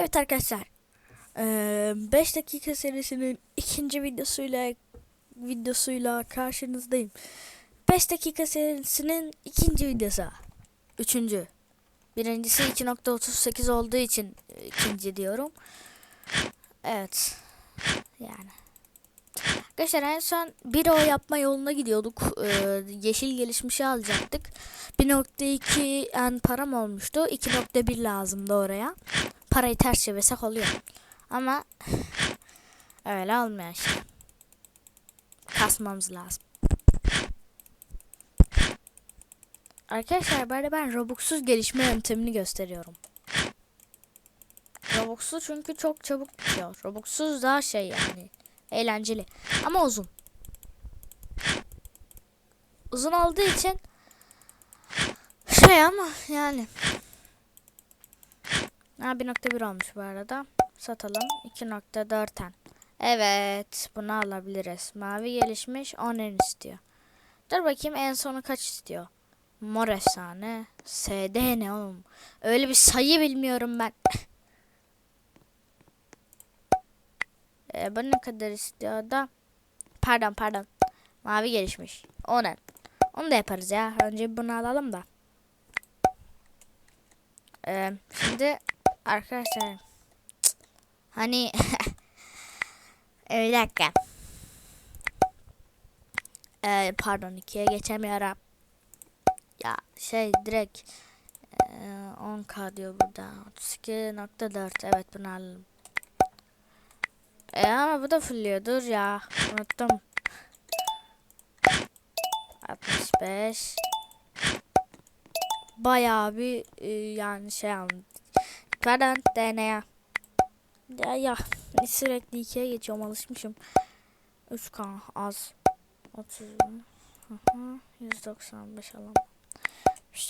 Evet arkadaşlar. 5 dakika serisinin ikinci videosuyla videosuyla karşınızdayım. 5 dakika serisinin ikinci videosu. Üçüncü. Birincisi 2.38 olduğu için e, ikinci diyorum. Evet. Yani. Arkadaşlar en son bir o yapma yoluna gidiyorduk. Ee, yeşil gelişmişi alacaktık. 1.2 en param olmuştu. 2.1 lazımdı oraya. Parayı ters çevirsek oluyor. Ama öyle olmuyor işte. Kasmamız lazım. Arkadaşlar böyle ben Robux'suz gelişme yöntemini gösteriyorum. Robux'lu çünkü çok çabuk bitiyor. Robux'suz daha şey yani. Eğlenceli. Ama uzun. Uzun olduğu için şey ama yani. Ha 1.1 olmuş bu arada. Satalım. 2.4'ten. Evet. Bunu alabiliriz. Mavi gelişmiş 10 en istiyor. Dur bakayım en sonu kaç istiyor. Mor efsane. SD ne oğlum? Öyle bir sayı bilmiyorum ben. Ee, bu ne kadar istiyor da? Pardon pardon. Mavi gelişmiş. O ne? Onu da yaparız ya. Önce bunu alalım da. Ee, şimdi arkadaşlar. Hani Ee, bir dakika. Ee, pardon ikiye geçemiyorum. Ya şey direkt ee, 10k diyor burada. 32.4 evet bunu alalım. E ama bu da fulluyor. Dur ya. Unuttum. 65. Bayağı bir e, yani şey aldım. Pardon DNA. Ya ya sürekli ikiye geçiyorum alışmışım. 3K az. 30. Hı hı. 195 alalım.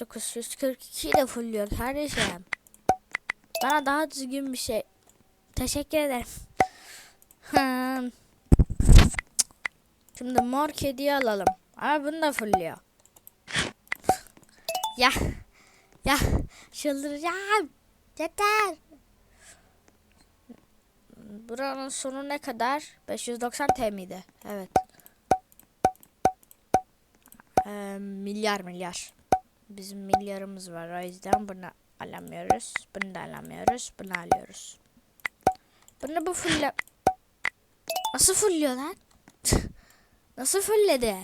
942 de fulluyor kardeşim. Bana daha düzgün bir şey. Teşekkür ederim. Şimdi mor kediyi alalım. Ama bunu da fulluyor. ya. Ya. Çıldıracağım. Yeter. Buranın sonu ne kadar? 590 T miydi? Evet. Ee, milyar milyar. Bizim milyarımız var. O yüzden bunu alamıyoruz. Bunu da alamıyoruz. Bunu alıyoruz. Bunu bu fulle... Nasıl fulluyor lan? Nasıl fulledi?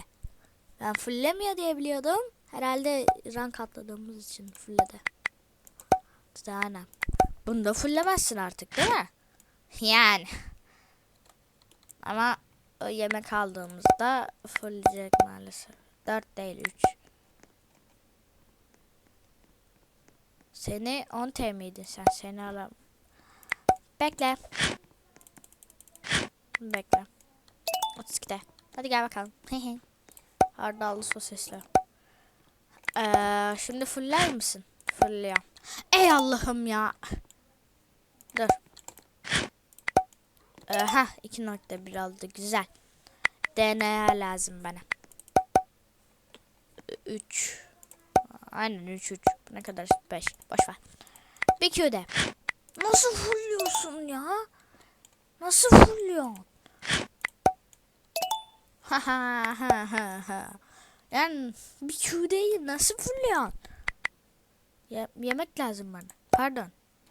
Ben fullemiyor diye biliyordum. Herhalde rank atladığımız için fulledi. İşte aynen. Bunu da fullemezsin artık değil mi? Yani. Ama yemek aldığımızda fullleyecek maalesef. 4 değil 3. Seni 10 T miydi sen? Seni alalım. Bekle. Bekle. 32'de. Hadi gel bakalım. Hardallı sosisli. Ee, şimdi fuller misin? Fulluyor. Ey Allah'ım ya. Dur. Aha 2.1 aldı güzel. DNA lazım bana. 3. Aynen 3 3. Ne kadar 5. Boş ver. Bir Q'de. Nasıl fulluyorsun ya? Nasıl fulluyorsun? Ha ha ha ha ha. Yani bir Q değil nasıl fulluyorsun? Ya, yemek lazım bana. Pardon.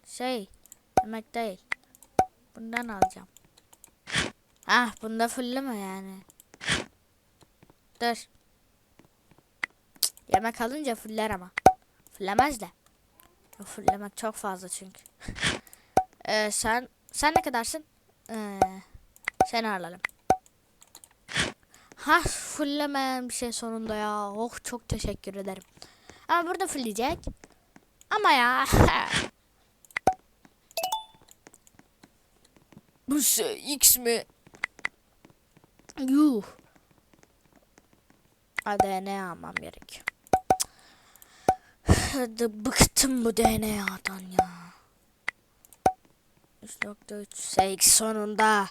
Şey. Yemek değil. Bundan alacağım. Ah bunda fulleme yani. Dur. Yemek alınca fuller ama. Fullemez de. Fullemek çok fazla çünkü. ee, sen sen ne kadarsın? Ee, seni alalım. Ha fullemeyen bir şey sonunda ya. Oh çok teşekkür ederim. Ama burada fullleyecek. Ama ya. Bu şey X mi? Yuh. Hadi ne almam gerek. Hadi bıktım bu DNA'dan ya. 3.3 SX sonunda.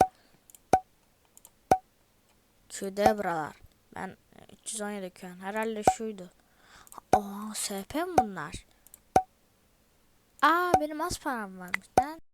Q'de buralar. Ben 317 Q'an. Herhalde şuydu. Aa SP mi bunlar? Aa benim az param varmış lan.